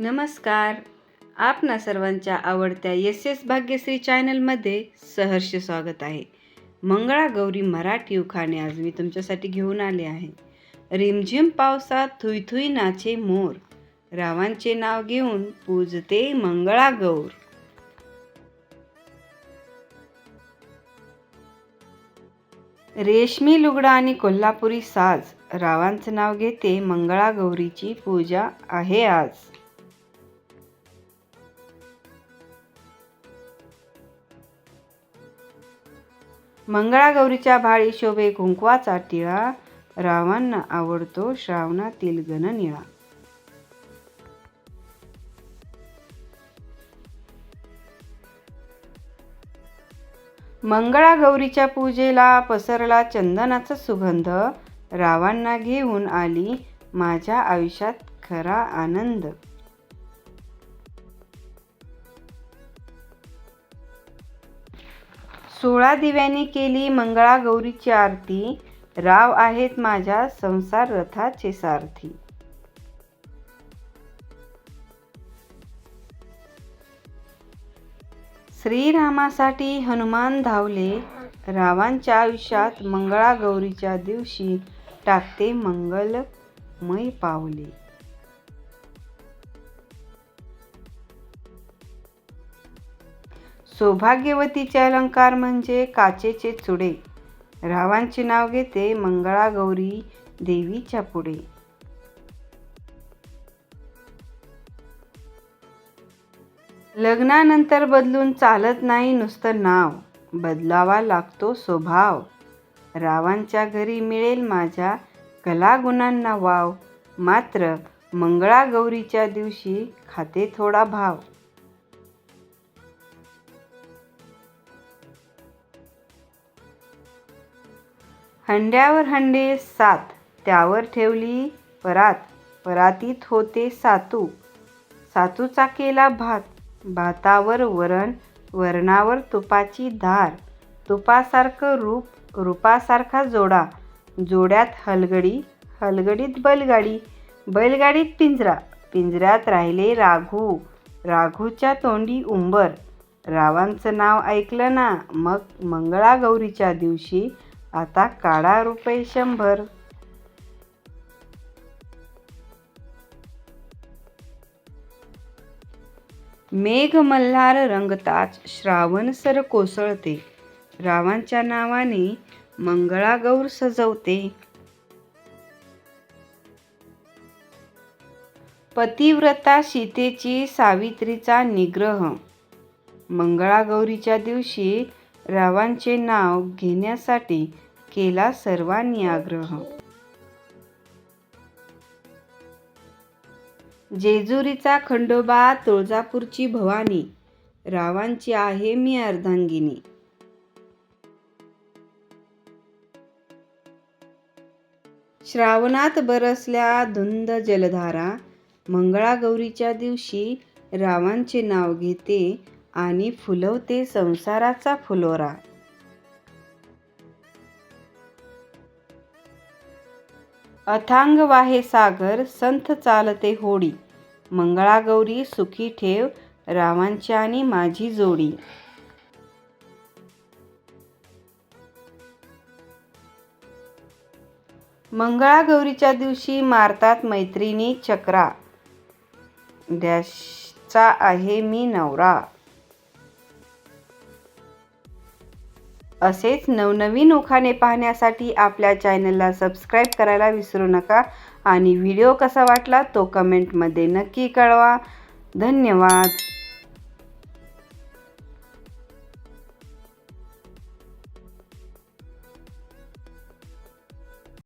नमस्कार. आपणा सर्वांच्या आवडत्या एस एस भाग्यश्री चॅनलमध्ये सहर्ष स्वागत आहे. मंगळागौरी मराठी उखाणे आज मी तुमच्यासाठी घेऊन आले आहे. रिमझिम पावसात थुईथुई नाचे मोर. रावांचे नाव घेऊन पूजते मंगळागौर रेशमी लुगडा आणि कोल्हापुरी साज. रावांचं नाव घेते मंगळागौरीची पूजा आहे आज. मंगळागौरीच्या भाळी शोभे कुंकवाचा टिळा रावांना आवडतो श्रावणातील गणनिळा मंगळागौरीच्या पूजेला पसरला चंदनाचा सुगंध रावांना घेऊन आली माझ्या आयुष्यात खरा आनंद. सोळा दिव्यांनी केली मंगळागौरीची आरती. राव आहेत माझ्या संसार रथाचे सारथी. श्रीरामासाठी हनुमान धावले. रावांच्या आयुष्यात मंगळागौरीच्या दिवशी टाकते मंगलमय पावले. सौभाग्यवतीचे अलंकार म्हणजे काचेचे चुडे. रावांचे नाव घेते मंगळागौरी देवीच्या पुढे. लग्नानंतर बदलून चालत नाही नुसतं नाव बदलावा लागतो स्वभाव. रावांच्या घरी मिळेल माझ्या कलागुणांना वाव मात्र मंगळागौरीच्या दिवशी खाते थोडा भाव. हंड्यावर हंडे सात त्यावर ठेवली परात. परातीत होते सातू. सातूचा केला भात. भातावर वरण वरणावर तुपाची धार. तुपासारखं रूप रूपासारखा जोडा. जोड्यात हलगडी हलगडीत बैलगाडी. बैलगाडीत पिंजरा. पिंजऱ्यात राहिले राघू. राघूच्या तोंडी उंबर. रावांचं नाव ऐकलं ना? मग मंगळागौरीच्या दिवशी आता काढा रुपये शंभर. मेघ मल्हार रंगताच श्रावण सर कोसळते. रावांच्या नावाने मंगळागौर सजवते. पतिव्रता सीतेची सावित्रीचा निग्रह. मंगळागौरीच्या दिवशी रावांचे नाव घेण्यासाठी केला सर्वांनी आग्रह. जेजुरीचा खंडोबा तुळजापूरची भवानी. रावांची आहे मी अर्धांगिनी. श्रावणात बरसल्या धुंद जलधारा मंगळागौरीच्या दिवशी रावांचे नाव घेते आणि फुलवते संसाराचा फुलोरा. अथांग वाहे सागर संथ चालते होडी. मंगळागौरी सुखी ठेव रावांची आणि माझी जोडी. मंगळागौरीच्या दिवशी मारतात मैत्रिणी चक्रा. डॅशचा आहे मी नवरा. असेच नवनवीन उखाणे पाहण्यासाठी आपल्या चॅनलला सबस्क्राईब करायला विसरू नका आणि व्हिडिओ कसा वाटला तो कमेंटमध्ये नक्की कळवा. धन्यवाद.